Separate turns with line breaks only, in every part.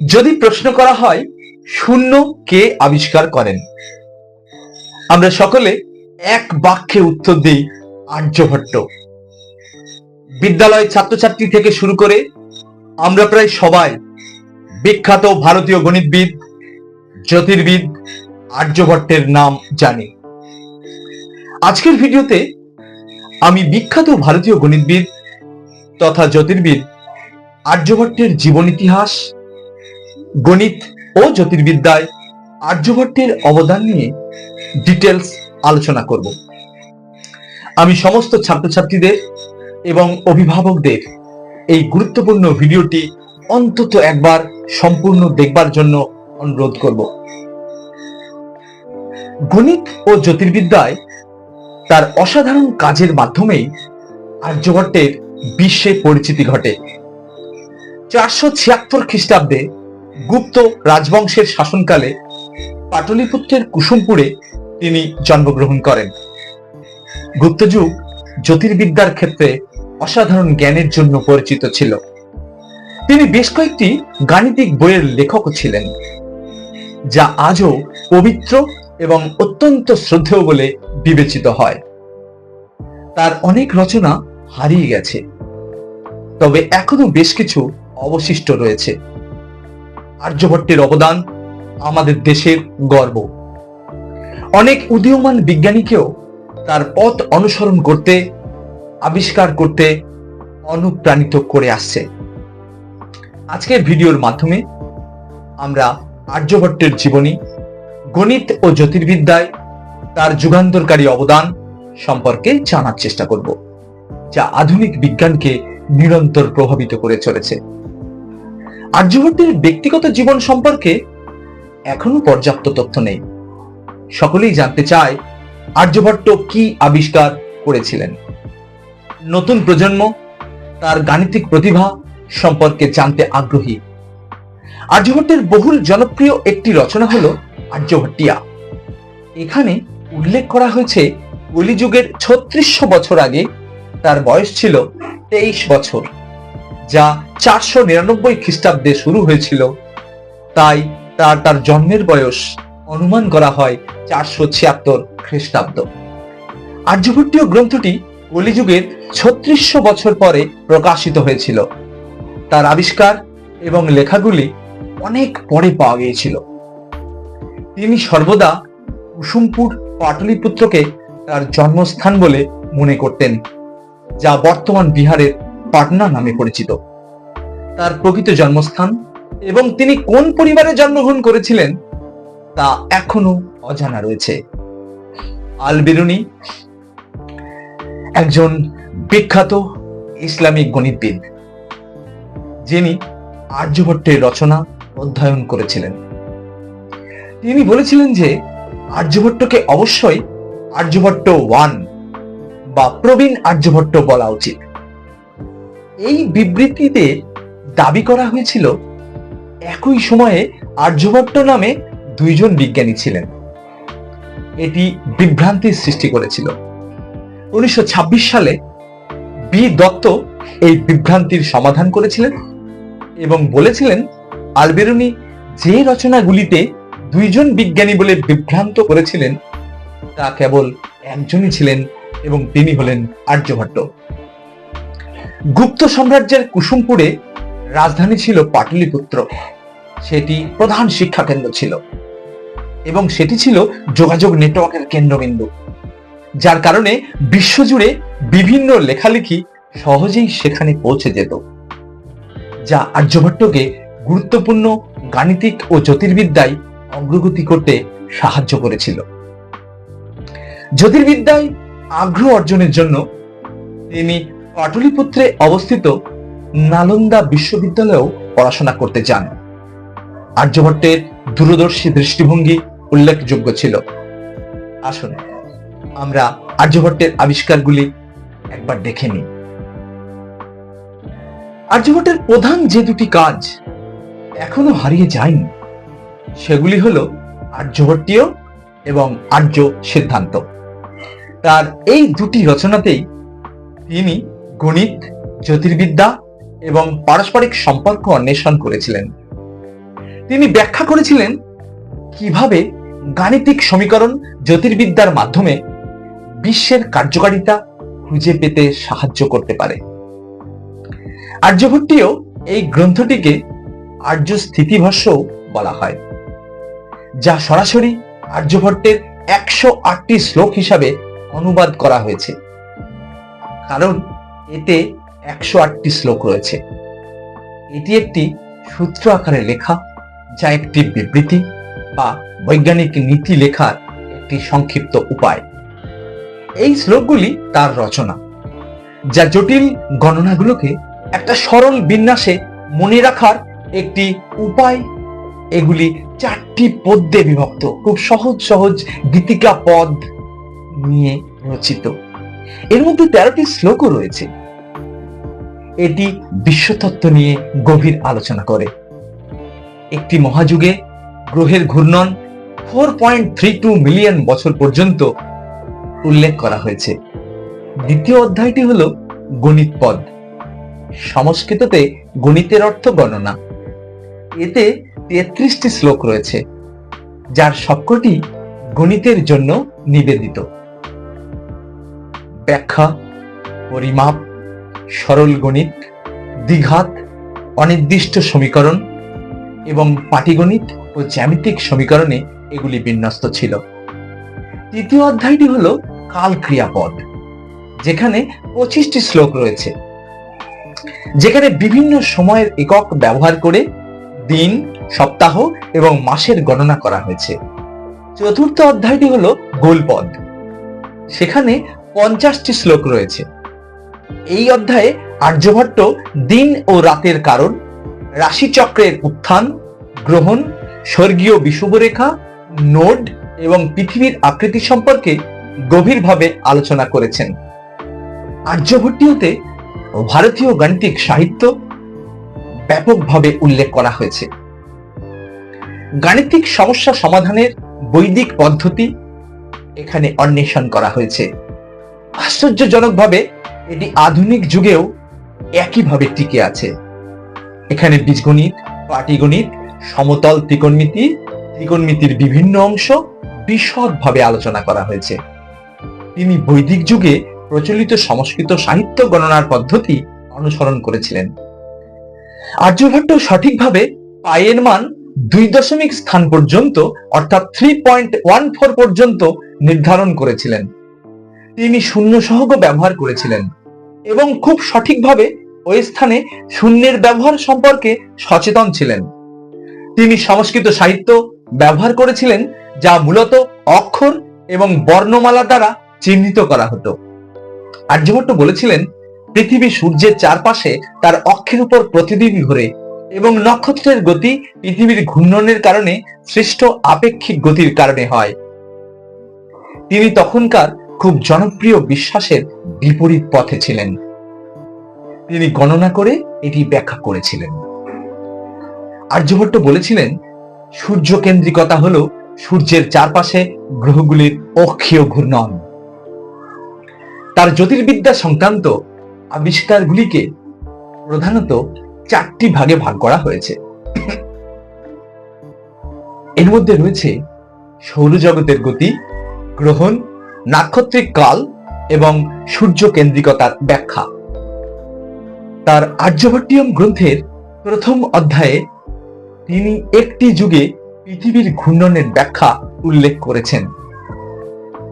যদি প্রশ্ন করা হয়, শূন্য কে আবিষ্কার করেন? আমরা সকলে এক বাক্যে উত্তর দিই, আর্যভট্ট। বিদ্যালয় ছাত্রছাত্রী থেকে শুরু করে আমরা প্রায় সবাই বিখ্যাত ভারতীয় গণিতবিদ, জ্যোতির্বিদ, আর্যভট্টের নাম জানি। আজকের ভিডিওতে আমি বিখ্যাত ভারতীয় গণিতবিদ তথা জ্যোতির্বিদ আর্যভট্টের জীবন ইতিহাস গণিত ও জ্যোতির্বিদ্যায় আর্যভট্টের অবদান নিয়ে ডিটেলস আলোচনা করব। আমি সমস্ত ছাত্রছাত্রীদের এবং অভিভাবকদের এই গুরুত্বপূর্ণ ভিডিওটি অন্তত একবার সম্পূর্ণ দেখবার জন্য অনুরোধ করব। গণিত ও জ্যোতির্বিদ্যায় তার অসাধারণ কাজের মাধ্যমেই আর্যভট্টের বিশ্বে পরিচিতি ঘটে। চারশো ছিয়াত্তর খ্রিস্টাব্দে গুপ্ত রাজবংশের শাসনকালে পাটলিপুত্রের কুসুমপুরে তিনি জন্মগ্রহণ করেন। গুপ্তযুগ জ্যোতির্বিদ্যার ক্ষেত্রে অসাধারণ জ্ঞানের জন্য পরিচিত ছিল। তিনি বেশ কয়েকটি গাণিতিক বইয়ের লেখকও ছিলেন, যা আজও পবিত্র এবং অত্যন্ত শ্রদ্ধেয় বলে বিবেচিত হয়। তার অনেক রচনা হারিয়ে গেছে, তবে এখনও বেশ কিছু অবশিষ্ট রয়েছে। আর্যভট্টের অবদান আমাদের দেশের গর্ব। অনেক উদীয়মান বিজ্ঞানীকেও তার পথ অনুসরণ করতে, আবিষ্কার করতে অনুপ্রাণিত করে আসছে। আজকের ভিডিওর মাধ্যমে আমরা আর্যভট্টের জীবনী, গণিত ও জ্যোতির্বিদ্যায় তার যুগান্তরকারী অবদান সম্পর্কে জানার চেষ্টা করব, যা আধুনিক বিজ্ঞানকে নিরন্তর প্রভাবিত করে চলেছে। আর্যভট্টের ব্যক্তিগত জীবন সম্পর্কে এখনও পর্যাপ্ত তথ্য নেই। সকলেই জানতে চায়, আর্যভট্ট কি আবিষ্কার করেছিলেন? নতুন প্রজন্ম, তার গাণিতিক প্রতিভা সম্পর্কে জানতে আগ্রহী। আর্যভট্টের বহুল জনপ্রিয় একটি রচনা হল আর্যভট্টিয়া। এখানে উল্লেখ করা হয়েছে, কলিযুগের ছত্রিশশো বছর আগে তার বয়স ছিল তেইশ বছর, যা চারশো নিরানব্বই খ্রিস্টাব্দে শুরু হয়েছিল। তাই তার তার জন্মের বয়স অনুমান করা হয় চারশো ছিয়াত্তর খ্রিস্টাব্দ। আর্যভট্টীয় গ্রন্থটি কলিযুগের ছত্রিশশো বছর পরে প্রকাশিত হয়েছিল। তার আবিষ্কার এবং লেখাগুলি অনেক পরে পাওয়া গিয়েছিল। তিনি সর্বদা কুসুমপুর পাটলিপুত্রকে তার জন্মস্থান বলে মনে করতেন, যা বর্তমান বিহারের পাটনা নামে পরিচিত। তার প্রকৃত জন্মস্থান এবং তিনি কোন পরিবারে জন্মগ্রহণ করেছিলেন তা এখনও অজানা রয়েছে। আল বিরুনি একজন বিখ্যাত ইসলামিক গণিতবিদ, যিনি আর্যভট্টের রচনা অধ্যয়ন করেছিলেন। তিনি বলেছিলেন যে আর্যভট্টকে অবশ্যই আর্যভট্ট ওয়ান বা প্রবীণ আর্যভট্ট বলা উচিত। এই বিবৃতিতে দাবি করা হয়েছিল, একই সময়ে আর্যভট্ট নামে দুইজন বিজ্ঞানী ছিলেন। এটি বিভ্রান্তির সৃষ্টি করেছিল। উনিশশো সালে বি দত্ত এই বিভ্রান্তির সমাধান করেছিলেন এবং বলেছিলেন, আলবেরুনি যে রচনাগুলিতে দুইজন বিজ্ঞানী বলে বিভ্রান্ত করেছিলেন, তা কেবল একজনই ছিলেন এবং তিনি হলেন আর্যভট্ট। গুপ্ত সাম্রাজ্যের কুসুমপুরে রাজধানী ছিল পাটলিপুত্র। সেটি প্রধান শিক্ষা কেন্দ্র ছিল। এবং সেটি ছিল যোগাযোগ নেটওয়ার্কের কেন্দ্রবিন্দু। যার কারণে বিশ্বজুড়ে বিভিন্ন লেখালেখি সহজেই সেখানে পৌঁছে যেত। যা আর্যভট্টকে গুরুত্বপূর্ণ গাণিতিক ও জ্যোতির্বিদ্যায় অগ্রগতি করতে সাহায্য করেছিল। জ্যোতির্বিদ্যায় আগ্রহ অর্জনের জন্য তিনি পাটলিপুত্রে অবস্থিত নালন্দা বিশ্ববিদ্যালয়েও পড়াশোনা করতে যান আর্যভট্টের দূরদর্শী দৃষ্টিভঙ্গি উল্লেখযোগ্য ছিল। আসুন, আমরা আর্যভট্টের আবিষ্কারগুলি একবার দেখে নিই। আর্যভট্টের প্রধান যে দুটি কাজ এখনও হারিয়ে যায়নি, সেগুলি হলো আর্যভট্টীয় এবং আর্য সিদ্ধান্ত। তার এই দুটি রচনাতেই তিনি গণিত, জ্যোতির্বিদ্যা এবং পারস্পরিক সম্পর্ক অন্বেষণ করেছিলেন। তিনি ব্যাখ্যা করেছিলেন কীভাবে গাণিতিক সমীকরণ জ্যোতির্বিদ্যার মাধ্যমে বিশ্বের কার্যকারিতা খুঁজে পেতে সাহায্য করতে পারে। আর্যভট্টীয় এই গ্রন্থটিকে আর্য স্থিতিভাষ্য বলা হয়, যা সরাসরি আর্যভট্টের একশো আটটি শ্লোক হিসাবে অনুবাদ করা হয়েছে। কারণ এতে একশো আটটি শ্লোক রয়েছে। এটি একটি সূত্র আকারে লেখা, যা একটি বিবৃতি বা বৈজ্ঞানিক নীতি লেখার একটি সংক্ষিপ্ত উপায়। এই শ্লোকগুলি তার রচনা, যা জটিল গণনাগুলোকে একটা সরল বিন্যাসে মনে রাখার একটি উপায়। এগুলি চারটি পদ্যে বিভক্ত, খুব সহজ সহজ গীতিকা পদ নিয়ে রচিত। এর মধ্যে তেরোটি শ্লোকও রয়েছে। এটি বিশ্বতত্ত্ব নিয়ে গভীর আলোচনা করে। একটি মহাযুগে গ্রহের ঘূর্ণন four point three two million বছর পর্যন্ত উল্লেখ করা হয়েছে। দ্বিতীয় অধ্যায়টি হল গণিত পদ। সংস্কৃততে গণিতের অর্থ গণনা। এতে তেত্রিশটি শ্লোক রয়েছে, যার সবকটি গণিতের জন্য নিবেদিত। ব্যাখ্যা, পরিমাপ সরল গণিত, দ্বিঘাত, অনির্দিষ্ট সমীকরণ এবং পাটিগণিত ও জ্যামিতিক সমীকরণে এগুলি বিন্যস্ত ছিল। তৃতীয় অধ্যায়টি হল কাল ক্রিয়াপদ, যেখানে পঁচিশটি শ্লোক রয়েছে। যেখানে বিভিন্ন সময়ের একক ব্যবহার করে দিন, সপ্তাহ এবং মাসের গণনা করা হয়েছে। চতুর্থ অধ্যায়টি হল গোলপদ, সেখানে পঞ্চাশটি শ্লোক রয়েছে। এই অধ্যায়ে আর্যভট্ট দিন ও রাতের কারণ, রাশিচক্রের উত্থান, গ্রহণ, স্বর্গীয় বিষুবরেখা নোড এবং পৃথিবীর আকৃতি সম্পর্কে গভীরভাবে আলোচনা করেছেন। আর্যভট্টীয়তে ভারতীয় গাণিতিক সাহিত্য ব্যাপকভাবে উল্লেখ করা হয়েছে। গাণিতিক সমস্যা সমাধানের বৈদিক পদ্ধতি এখানে অন্বেষণ করা হয়েছে। আশ্চর্যজনকভাবে এটি আধুনিক যুগেও একইভাবে টিকে আছে। এখানে বীজগণিত, পাটিগণিত, সমতল ত্রিকোণমিতি, ত্রিকোণমিতির বিভিন্ন অংশ বিশদভাবে আলোচনা করা হয়েছে। তিনি বৈদিক যুগে প্রচলিত সংস্কৃত সাহিত্য গণনার পদ্ধতি অনুসরণ করেছিলেন। আর্যভট্ট সঠিকভাবে পায়ের মান দুই দশমিক স্থান পর্যন্ত, অর্থাৎ থ্রি পয়েন্ট ওয়ান ফোর পর্যন্ত নির্ধারণ করেছিলেন। তিনি শূন্য সহগ ব্যবহার করেছিলেন। এবং খুব সঠিকভাবে ওই স্থানে শূন্যের ব্যবহার সম্পর্কে সচেতন ছিলেন। তিনি সংস্কৃত সাহিত্য ব্যবহার করেছিলেন, যা মূলত অক্ষর এবং বর্ণমালা দ্বারা চিহ্নিত করা হতো। আর্যভট্ট বলেছিলেন, পৃথিবী সূর্যের চারপাশে তার অক্ষের উপর প্রতিদিন ঘুরে এবং নক্ষত্রের গতি পৃথিবীর ঘূর্ণনের কারণে সৃষ্ট আপেক্ষিক গতির কারণে হয়। তিনি তখনকার খুব জনপ্রিয় বিশ্বাসের বিপরীত পথে ছিলেন। তিনি গণনা করে এটি ব্যাখ্যা করেছিলেন। আর্যভট্ট বলেছিলেন, সূর্য কেন্দ্রিকতা হল সূর্যের চারপাশে গ্রহগুলির অক্ষীয় ঘূর্ণন। তার জ্যোতির্বিদ্যা সংক্রান্ত আবিষ্কারগুলিকে প্রধানত চারটি ভাগে ভাগ করা হয়েছে। এর মধ্যে রয়েছে সৌরজগতের গতি, গ্রহণ নাক্ষত্রিক কাল এবং সূর্য কেন্দ্রিকতার ব্যাখ্যা। তার আর্যভট্টিয়ম গ্রন্থের প্রথম অধ্যায়ে তিনি একটি যুগে পৃথিবীর ঘূর্ণনের ব্যাখ্যা উল্লেখ করেছেন।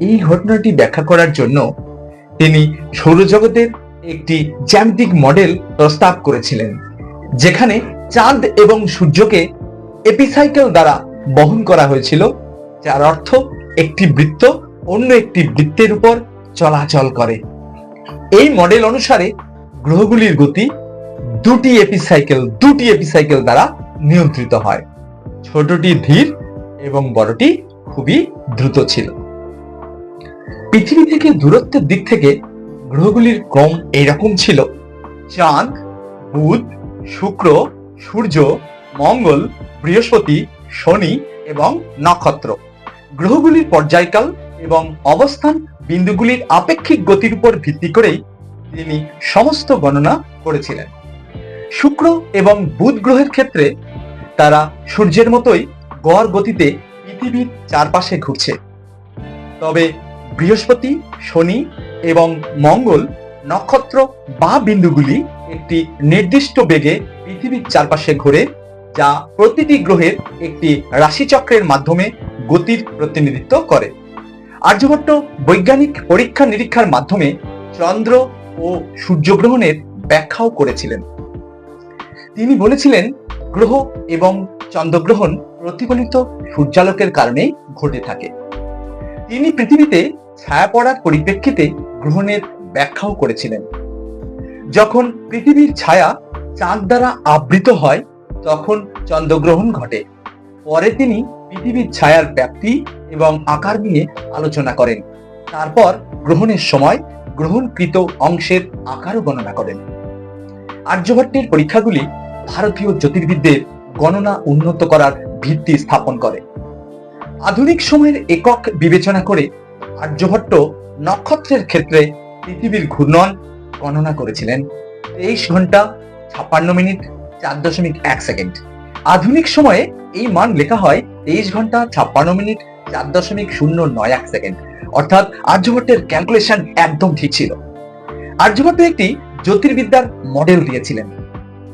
এই ঘটনাটি ব্যাখ্যা করার জন্য তিনি সৌরজগতের একটি জ্যামিতিক মডেল প্রস্তাব করেছিলেন, যেখানে চাঁদ এবং সূর্যকে এপিসাইকেল দ্বারা বহন করা হয়েছিল, যার অর্থ একটি বৃত্ত অন্য একটি বৃত্তের উপর চলাচল করে। এই মডেল অনুসারে গ্রহগুলির গতি দুটি এপিসাইকেল দুটি এপিসাইকেল দ্বারা নিয়ন্ত্রিত হয়। ছোটটি ধীর এবং বড়টি খুবই দ্রুত ছিল। পৃথিবী থেকে দূরত্বের দিক থেকে গ্রহগুলির ক্রম এইরকম ছিল। চাঁদ, বুধ, শুক্র, সূর্য, মঙ্গল, বৃহস্পতি, শনি এবং নক্ষত্র। গ্রহগুলির পর্যায়কাল এবং অবস্থান বিন্দুগুলির আপেক্ষিক গতির উপর ভিত্তি করেই তিনি সমস্ত গণনা করেছিলেন। শুক্র এবং বুধ গ্রহের ক্ষেত্রে তারা সূর্যের মতোই গড় গতিতে পৃথিবীর চারপাশে ঘুরছে। তবে বৃহস্পতি, শনি এবং মঙ্গল নক্ষত্র বা বিন্দুগুলি একটি নির্দিষ্ট বেগে পৃথিবীর চারপাশে ঘোরে, যা প্রতিটি গ্রহের একটি রাশিচক্রের মাধ্যমে গতির প্রতিনিধিত্ব করে। আর্যভট্ট বৈজ্ঞানিক পরীক্ষা নিরীক্ষার মাধ্যমে চন্দ্র ও সূর্যগ্রহণের ব্যাখ্যাও করেছিলেন। তিনি বলেছিলেন, গ্রহ এবং চন্দ্রগ্রহণ প্রতিফলিত সূর্যালোকের কারণে ঘটে থাকে। তিনি পৃথিবীতে ছায়া পড়ার পরিপ্রেক্ষিতে গ্রহণের ব্যাখ্যাও করেছিলেন। যখন পৃথিবীর ছায়া চাঁদ দ্বারা আবৃত হয়, তখন চন্দ্রগ্রহণ ঘটে। পরে তিনি পৃথিবীর ছায়ার ব্যাপ্তি এবং আকার নিয়ে আলোচনা করেন। তারপর গ্রহণের সময় গ্রহণকৃত অংশের আকারও গণনা করেন। আর্যভট্টের পরীক্ষাগুলি ভারতীয় জ্যোতির্বিদদের গণনা উন্নত করার ভিত্তি স্থাপন করে। আধুনিক সময়ের একক বিবেচনা করে আর্যভট্ট নক্ষত্রের ক্ষেত্রে পৃথিবীর ঘূর্ণন গণনা করেছিলেন। তেইশ ঘণ্টা ছাপ্পান্ন মিনিট চার দশমিক এক সেকেন্ড। আধুনিক সময়ে এই মান লেখা হয় তেইশ ঘণ্টা ছাপ্পান্ন মিনিট চার দশমিক শূন্য নয় এক সেকেন্ড। অর্থাৎ আর্যভট্টের ক্যালকুলেশন একদম ঠিক ছিল। আর্যভট্ট একটি জ্যোতির্বিদ্যার মডেল দিয়েছিলেন,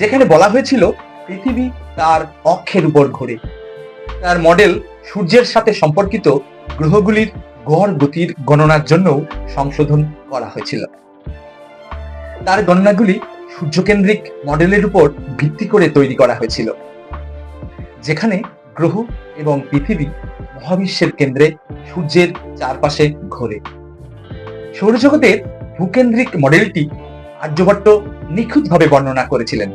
যেখানে বলা হয়েছিল পৃথিবী তার অক্ষের উপর ঘোরে। তার মডেল সূর্যের সাথে সম্পর্কিত গ্রহগুলির গড় গতির গণনার জন্য সংশোধন করা হয়েছিল। তার গণনাগুলি সূর্যকেন্দ্রিক মডেলের উপর ভিত্তি করে তৈরি করা হয়েছিল। যেখানে গ্রহ এবং পৃথিবী মহাবিশ্বের কেন্দ্রে সূর্যের চারপাশে ঘোরে। সৌরজগতের ভূকেন্দ্রিক মডেলটি আর্যভট্ট নিখুঁতভাবে বর্ণনা করেছিলেন।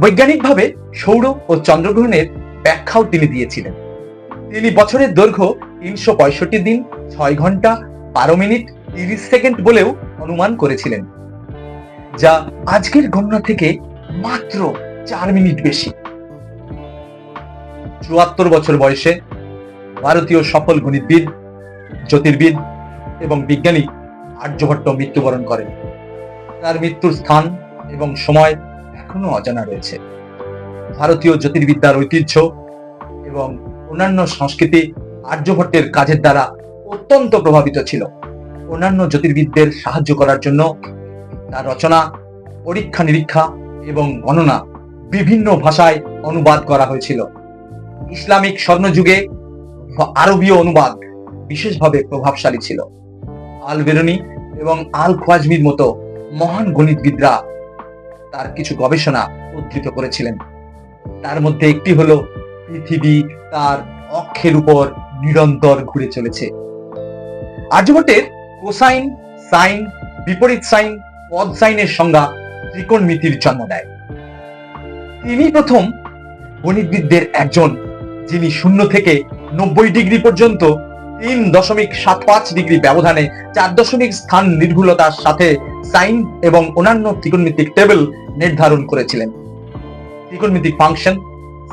বৈজ্ঞানিকভাবে সৌর ও চন্দ্রগ্রহণের ব্যাখ্যাও তিনি দিয়েছিলেন। তিনি বছরের দৈর্ঘ্য তিনশো পঁয়ষট্টি দিন, ছয় ঘণ্টা, বারো মিনিট, তিরিশ সেকেন্ড বলেও অনুমান করেছিলেন, যা আজকের গণনা থেকে মাত্র চার মিনিট বেশি। চুয়াত্তর বছর বয়সে ভারতীয় সফল গণিতবিদ, জ্যোতির্বিদ এবং বিজ্ঞানী আর্যভট্ট মৃত্যুবরণ করেন। তার মৃত্যুর স্থান এবং সময় এখনও অজানা রয়েছে। ভারতীয় জ্যোতির্বিদ্যার ঐতিহ্য এবং অন্যান্য সংস্কৃতি আর্যভট্টের কাজের দ্বারা অত্যন্ত প্রভাবিত ছিল। অন্যান্য জ্যোতির্বিদদের সাহায্য করার জন্য তার রচনা পরীক্ষা নিরীক্ষা এবং গণনা বিভিন্ন ভাষায় অনুবাদ করা হয়েছিল। ইসলামিক স্বর্ণযুগে আরবীয় অনুবাদ বিশেষভাবে প্রভাবশালী ছিল। আল বেরুনি এবং আল খোয়াজমির মতো মহান গণিতবিদরা তার কিছু গবেষণা উদ্ধৃত করেছিলেন। তার মধ্যে একটি হলো, পৃথিবী তার অক্ষের উপর নিরন্তর ঘুরে চলেছে। আর্যভট্টের কোসাইন সাইন, বিপরীত সাইন, পদ সাইনের সংজ্ঞা ত্রিকোণমিতির জন্ম দেয়। তিনি প্রথম গণিতবিদদের একজন যিনি শূন্য থেকে নব্বই ডিগ্রি পর্যন্ত তিন দশমিক সাত পাঁচ ডিগ্রি ব্যবধানে চার দশমিক স্থান নির্ভুলতার সাথে সাইন এবং অন্যান্য ত্রিকোণমিতিক টেবিল নির্ধারণ করেছিলেন। ত্রিকোণমিতিক ফাংশন,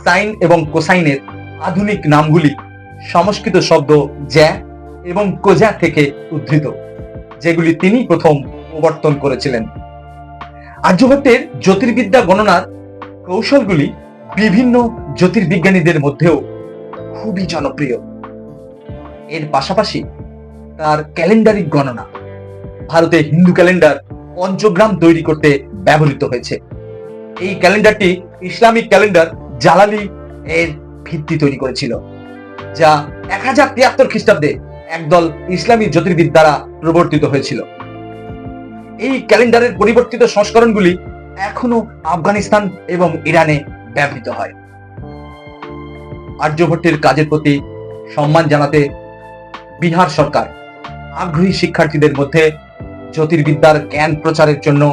সাইন এবং কোসাইনের আধুনিক নামগুলি সংস্কৃত শব্দ জ্যা এবং কোজা থেকে উদ্ধৃত, যেগুলি তিনি প্রথম প্রবর্তন করেছিলেন। আর্যভট্টের জ্যোতির্বিদ্যা গণনার কৌশলগুলি বিভিন্ন জ্যোতির্বিজ্ঞানীদের মধ্যেও খুবই জনপ্রিয়। এর পাশাপাশি তার ক্যালেন্ডারিক গণনা, ভারতে হিন্দু ক্যালেন্ডার পঞ্চগ্রাম তৈরি করতে ব্যবহৃত হয়েছে। এই ক্যালেন্ডারটি ইসলামিক ক্যালেন্ডার জালালি এর ভিত্তি তৈরি করেছিল, যা এক হাজার তিয়াত্তর খ্রিস্টাব্দে একদল ইসলামী জ্যোতির্বিদ দ্বারা প্রবর্তিত হয়েছিল। এই ক্যালেন্ডারের পরিবর্তিত সংস্করণগুলি এখনও আফগানিস্তান এবং ইরানে ব্যবহৃত হয়। আর্যভট্টের কাজের প্রতি সম্মান জানাতে বিহার সরকার আগ্রহী শিক্ষার্থীদের মধ্যে জ্যোতির্বিদ্যার জ্ঞান প্রচারের জন্য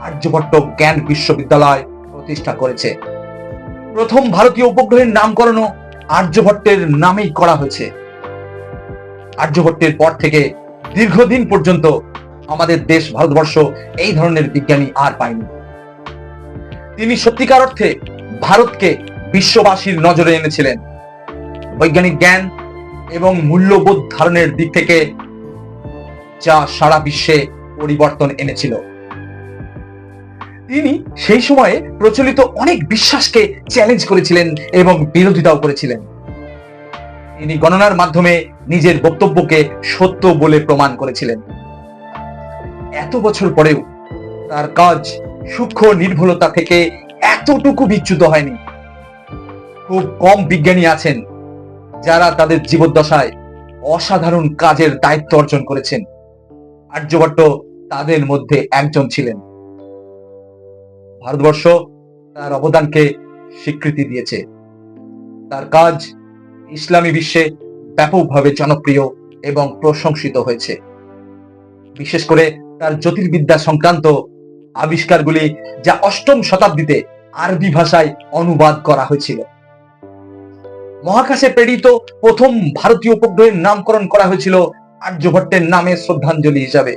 আর্যভট্ট জ্ঞান বিশ্ববিদ্যালয় প্রতিষ্ঠা করেছে। প্রথম ভারতীয় উপগ্রহের নামকরণও আর্যভট্টের নামেই করা হয়েছে। আর্যভট্টের পর থেকে দীর্ঘদিন পর্যন্ত আমাদের দেশ ভারতবর্ষ এই ধরনের বিজ্ঞানী আর পায়নি। তিনি সত্যিকার অর্থে ভারতকে বিশ্ববাসীর নজরে এনেছিলেন। বৈজ্ঞানিক জ্ঞান এবং মূল্যবোধ ধারণের দিক থেকে যা সারা বিশ্বে পরিবর্তন এনেছিল। তিনি সেই সময়ে প্রচলিত অনেক বিশ্বাসকে চ্যালেঞ্জ করেছিলেন এবং বিরোধিতাও করেছিলেন। তিনি গণনার মাধ্যমে নিজের বক্তব্যকে সত্য বলে প্রমাণ করেছিলেন। এত বছর পরেও তার কাজ সূক্ষ্ম নির্ভুলতা থেকে এতটুকু বিচ্যুত হয়নি। খুব কম বিজ্ঞানী আছেন যারা তাদের জীবদ্দশায় অসাধারণ কাজের দায়িত্ব অর্জন করেছেন। আর্যভট্ট তাদের মধ্যে একজন ছিলেন। ভারতবর্ষ তার অবদানকে স্বীকৃতি দিয়েছে। তার কাজ ইসলামী বিশ্বে ব্যাপকভাবে জনপ্রিয় এবং প্রশংসিত হয়েছে। বিশেষ করে তার জ্যোতির্বিদ্যা সংক্রান্ত আবিষ্কারগুলি যা অষ্টম শতাব্দীতে আরবি ভাষায় অনুবাদ করা হয়েছিল। মহাকাশে প্রেরিত প্রথম ভারতীয় উপগ্রহের নামকরণ করা হয়েছিল আর্যভট্টের নামে শ্রদ্ধাঞ্জলি হিসাবে।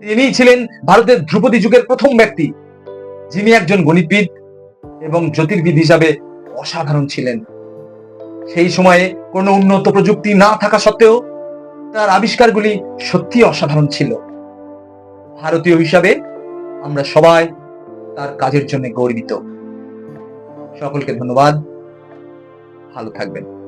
তিনি ছিলেন ভারতের ধ্রুপদী যুগের প্রথম ব্যক্তি, যিনি একজন গণিতবিদ এবং জ্যোতির্বিদ হিসাবে অসাধারণ ছিলেন। সেই সময়ে কোনো উন্নত প্রযুক্তি না থাকা সত্ত্বেও তার আবিষ্কারগুলি সত্যি অসাধারণ ছিল। ভারতীয় হিসাবে আমরা সবাই তার কাজের জন্য গর্বিত। সকলকে ধন্যবাদ। ভালো থাকবেন।